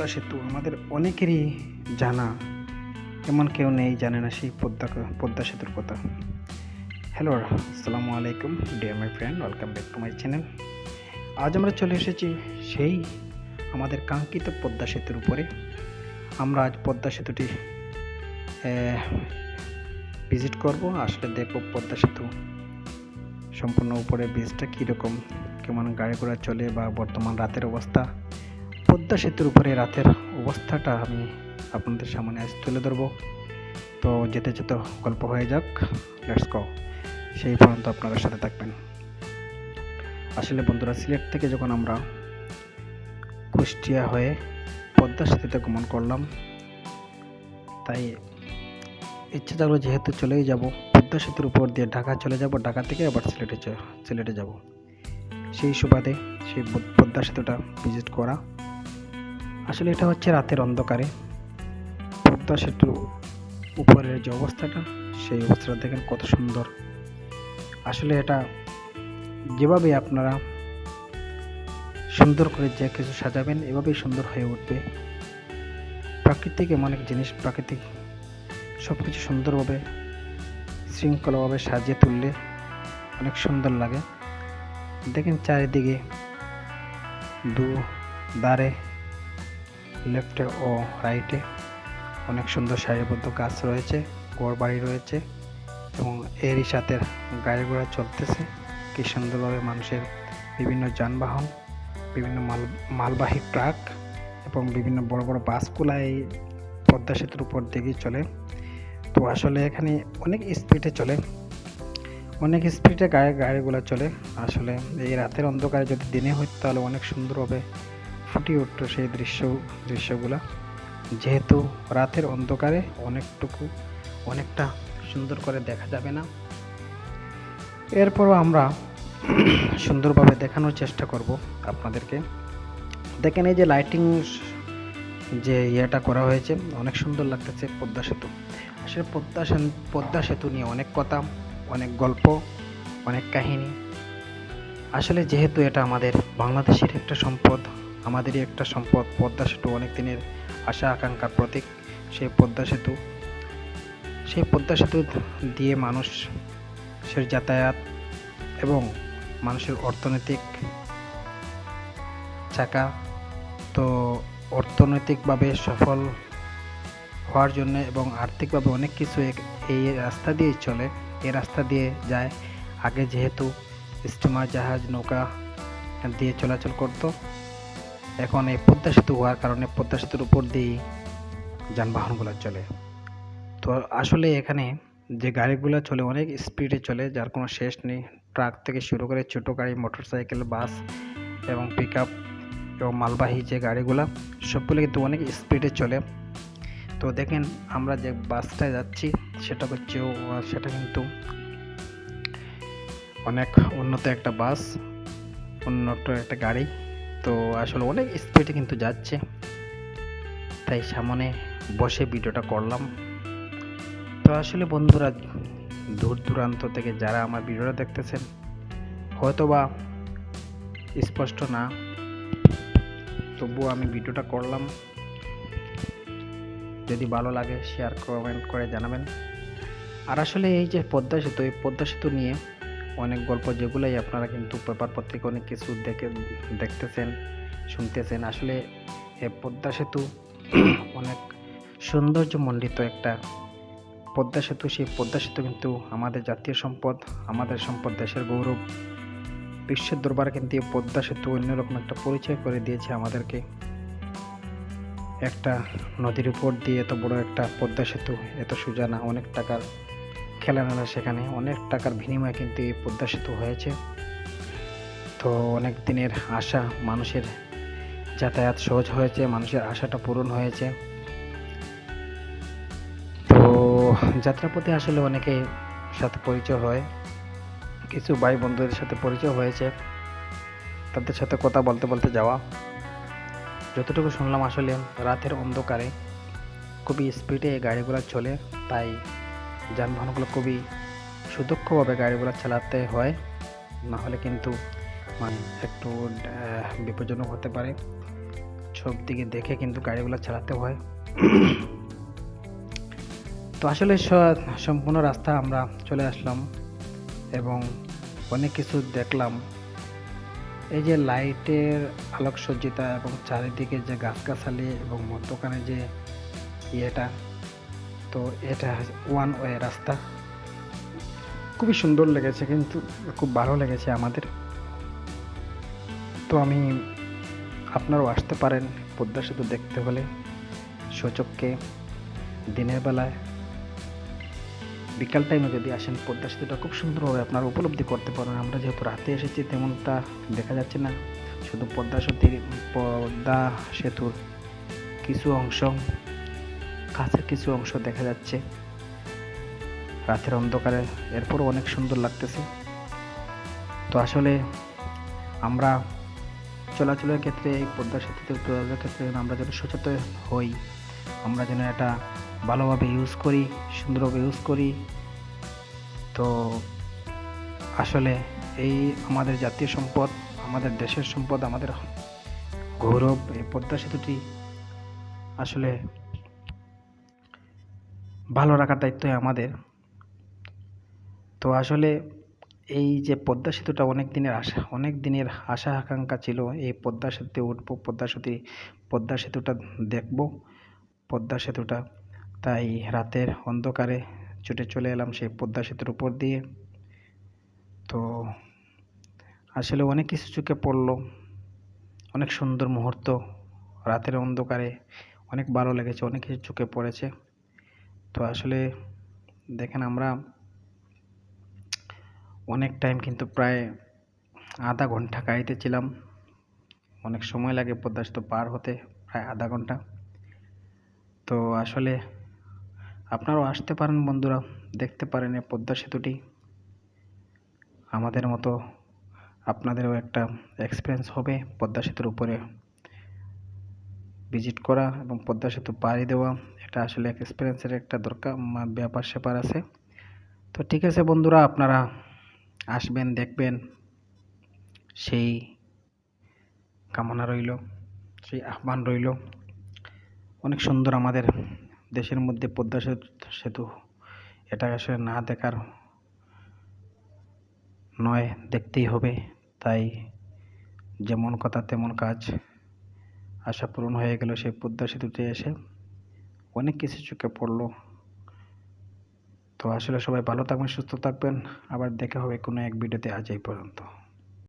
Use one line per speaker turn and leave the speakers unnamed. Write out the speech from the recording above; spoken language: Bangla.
পদ্মা সেতু আমাদের অনেকেরই জানা, এমন কেউ নেই জানে না সেই পদ্মা পদ্মা সেতুর কথা। হ্যালো আসসালামু আলাইকুম dear my friend welcome back to my channel আজ আমরা চলে এসেছি সেই আমাদের কাঙ্ক্ষিত পদ্মা সেতুর উপরে। আমরা আজ পদ্মা সেতুটি ভিজিট করব, আসলে দেখব পদ্মা সেতু সম্পূর্ণ উপরে ব্রিজটা কীরকম, কেমন গাড়ি ঘোড়া চলে বা বর্তমান রাতের অবস্থা। পদ্মা সেতুর উপরে রাতের অবস্থাটা আমি আপনাদের সামনে আজ তুলে ধরবো। তো যেতে যেতে গল্প হয়ে যাক। লেটস গো সেই পর্যন্ত আপনারা সাথে থাকবেন। আসলে বন্ধুরা, সিলেট থেকে যখন আমরা কুষ্টিয়া হয়ে পদ্মা সেতুতে গমন করলাম, তাই ইচ্ছে থাকল যেহেতু চলেই যাব, পদ্মা সেতুর উপর দিয়ে ঢাকা চলে যাব, ঢাকা থেকে আবার সিলেটে সিলেটে যাব। সেই সুবাদে সেই পদ্মা সেতুটা ভিজিট করা আসলে এটা হচ্ছে রাতের অন্ধকারে। পদ্মা সেতুর উপরের যে অবস্থাটা, সেই অবস্থাটা দেখেন কত সুন্দর। আসলে এটা যেভাবে আপনারা সুন্দর করে যে কিছু সাজাবেন, এভাবেই সুন্দর হয়ে উঠবে। প্রাকৃতিক এমন এক জিনিস, প্রাকৃতিক সব কিছু সুন্দরভাবে, শৃঙ্খলাভাবে সাজিয়ে তুললে অনেক সুন্দর লাগে। দেখেন চারিদিকে দু ধারে লেফটে ও রাইটে অনেক সুন্দর সারিবদ্ধ গাছ রয়েছে, ঘর বাড়ি রয়েছে এবং এরই সাথে গাড়ি ঘোড়া চলতেছে। কি সুন্দরভাবে মানুষের বিভিন্ন যানবাহন, বিভিন্ন মাল, মালবাহী ট্রাক এবং বিভিন্ন বড় বড় বাসগুলা এই পদ্মা সেতুর উপর দিকেই চলে। তো আসলে এখানে অনেক স্পিডে চলে। অনেক স্পিডে গাড়ি, গাড়িগুলো চলে। আসলে এই রাতের অন্ধকারে যদি দিনে হইতো তাহলে অনেক সুন্দরভাবে ফুটিয়ে উঠতো সেই দৃশ্য, দৃশ্যগুলো। যেহেতু রাতের অন্ধকারে অনেকটুকু, অনেকটা সুন্দর করে দেখা যাবে না। এরপরও আমরা সুন্দরভাবে দেখানোর চেষ্টা করব আপনাদেরকে। দেখেন এই যে লাইটিং যে ইয়েটা করা হয়েছে, অনেক সুন্দর লাগতেছে পদ্মা সেতু। আসলে পদ্মা পদ্মা সেতু নিয়ে অনেক কথা, অনেক গল্প, অনেক কাহিনী। আসলে যেহেতু এটা আমাদের বাংলাদেশের একটা সম্পদ আমাদেরই একটা সম্পদ। পদ্মা সেতু অনেক দিনের আশা, আকাঙ্ক্ষার প্রতীক। সেই পদ্মা সেতু, সেই পদ্মা সেতু দিয়ে মানুষ মানুষের যাতায়াত এবং মানুষের অর্থনৈতিক চাকা তো অর্থনৈতিকভাবে সফল হওয়ার জন্য এবং আর্থিকভাবে অনেক কিছু এই রাস্তা দিয়েই চলে। এই রাস্তা দিয়ে যায়। আগে যেহেতু স্টিমার জাহাজ, নৌকা দিয়ে চলাচল করতো এখন এই পদ্মা সেতু হওয়ার কারণে পদ্মা সেতুর উপর দিয়েই যানবাহনগুলো চলে। তো আসলে এখানে যে গাড়িগুলো চলে, অনেক স্পিডে চলে, যার কোনো শেষ নেই। ট্রাক থেকে শুরু করে ছোটো গাড়ি, মোটরসাইকেল, বাস এবং পিক আপ এবং মালবাহী যে গাড়িগুলো, সবগুলো কিন্তু অনেক স্পিডে চলে। তো দেখেন, আমরা যে বাসটায় যাচ্ছি, সেটা হচ্ছে সেটা কিন্তু অনেক উন্নত একটা বাস, উন্নত একটা গাড়ি। তো আসলে অনেক স্পিডে কিন্তু যাচ্ছে। তাই সামনে বসে ভিডিওটা করলাম। তো আসলে বন্ধুরা, দূর দূরান্ত থেকে যারা আমার ভিডিওটা দেখতেছেন, হয়তোবা স্পষ্ট না, তবুও আমি ভিডিওটা করলাম। যদি ভালো লাগে শেয়ার কমেন্ট করে জানাবেন। আর আসলে এই যে পদ্মা সেতু, এই পদ্মা সেতু নিয়ে অনেক গল্প যেগুলোই আপনারা কিন্তু পেপার পত্রিকা অনেক কিছু দেখে, দেখতেছেন, শুনতেছেন। আসলে এই পদ্মা সেতু অনেক সৌন্দর্যমণ্ডিত একটা পদ্মা সেতু। সেই পদ্মা সেতু কিন্তু আমাদের জাতীয় সম্পদ, আমাদের সম্পদ, দেশের গৌরব। বিশ্বের দরবারে কিন্তু এই পদ্মা সেতু অন্যরকম একটা পরিচয় করে দিয়েছে আমাদেরকে। একটা নদীর উপর দিয়ে এত বড় একটা পদ্মা সেতু, এত সুজানা, অনেক টাকার খেলা মেলা সেখানে অনেক টাকার বিনিময়ে কিন্তু সেতু হয়েছে। তো অনেক দিনের আশা মানুষের যাতায়াত সহজ হয়েছে, মানুষের আশাটা পূরণ হয়েছে। তো যাত্রাপথে আসলে অনেকে সাথে পরিচয় হয়, কিছু ভাই বন্ধুদের সাথে পরিচয় হয়েছে। তাদের সাথে কথা বলতে বলতে যাওয়া। যতটুকু শুনলাম আসলে রাতের অন্ধকারে খুবই স্পিডে গাড়িগুলো চলে, তাই যানবাহনগুলো খুবই সুদক্ষভাবে গাড়িগুলো চালাতে হয়। না হলে কিন্তু মানে একটু বিপজ্জনক হতে পারে। সব দিকে দেখে কিন্তু গাড়িগুলো চালাতে হয়। তো আসলে সম্পূর্ণ রাস্তা আমরা চলে আসলাম এবং অনেক কিছু দেখলাম। এই যে লাইটের আলোকসজ্জিতা এবং চারিদিকে যে গাছগাছালি এবং মধ্যখানে যে ইয়েটা তো এটা ওয়ান ওয়ে রাস্তা। খুবই সুন্দর লেগেছে কিন্তু খুব ভালো লেগেছে আমাদের। তো আমি, আপনারাও আসতে পারেন পদ্মা সেতু দেখতে হলে, সচককে দিনের বেলায়। বিকাল টাইমে যদি আসেন পদ্মা সেতুটা খুব সুন্দরভাবে আপনারা উপলব্ধি করতে পারেন আমরা যেহেতু রাতে এসেছি তেমনটা দেখা যাচ্ছে না। শুধু পদ্মা সেতুর পদ্মা সেতুর কিছু অংশ কাছের কিছু অংশ দেখা যাচ্ছে। রাতের অন্ধকারে এরপরও অনেক সুন্দর লাগতেছে। তো আসলে আমরা চলাচলের ক্ষেত্রে এই পদ্মা সেতুতে চলাচলের ক্ষেত্রে আমরা যেন সচেতন হই, আমরা যেন এটা ভালোভাবে ইউজ করি, সুন্দরভাবে ইউজ করি। তো আসলে এই আমাদের জাতীয় সম্পদ, আমাদের দেশের সম্পদ, আমাদের গৌরব, এই পদ্মা সেতুটি আসলে ভালো রাখার দায়িত্বই আমাদের। তো আসলে এই যে পদ্মা সেতুটা অনেক দিনের আশা, অনেক দিনের আশা আকাঙ্ক্ষা ছিল, এই পদ্মা সেতুতে উঠবো, পদ্মা সেতু, পদ্মা সেতুটা দেখব, পদ্মা সেতুটা। তাই রাতের অন্ধকারে ছুটে চলে এলাম সেই পদ্মা সেতুর উপর দিয়ে। তো আসলে অনেক কিছু চোখে পড়ল, অনেক সুন্দর মুহূর্ত, রাতের অন্ধকারে অনেক ভালো লেগেছে, অনেক কিছু চোখে পড়েছে। তো আসলে দেখেন আমরা অনেক টাইম কিন্তু প্রায় আধা ঘণ্টা গাড়িতে ছিলাম অনেক সময় লাগে পদ্মা সেতু পার হতে, প্রায় আধা ঘণ্টা। তো আসলে আপনারাও আসতে পারেন বন্ধুরা, দেখতে পারেন এই পদ্মা সেতুটি। আমাদের মতো আপনাদেরও একটা এক্সপিরিয়েন্স হবে পদ্মা সেতুর উপরে। ভিজিট করা এবং পদ্মা সেতু পাড়ি দেওয়া এটা আসলে এক্সপিরিয়েন্সের একটা দরকার ব্যাপার স্যাপার আছে। তো ঠিক আছে বন্ধুরা, আপনারা আসবেন, দেখবেন। সেই কামনা রইল, সেই আহ্বান রইল। অনেক সুন্দর আমাদের দেশের মধ্যে পদ্মা সেতু সেতু। এটা আসলে না দেখার নয়, দেখতেই হবে। তাই যেমন কথা তেমন কাজ। আশা পূরণ হয়ে গেল সেই পদ্মা সেতুতে এসে। অনেক কিছু চোখে পড়ল। তো আসলে সবাই ভালো থাকবেন, সুস্থ থাকবেন। আবার দেখা হবে কোনো এক ভিডিওতে আজ এই পর্যন্ত।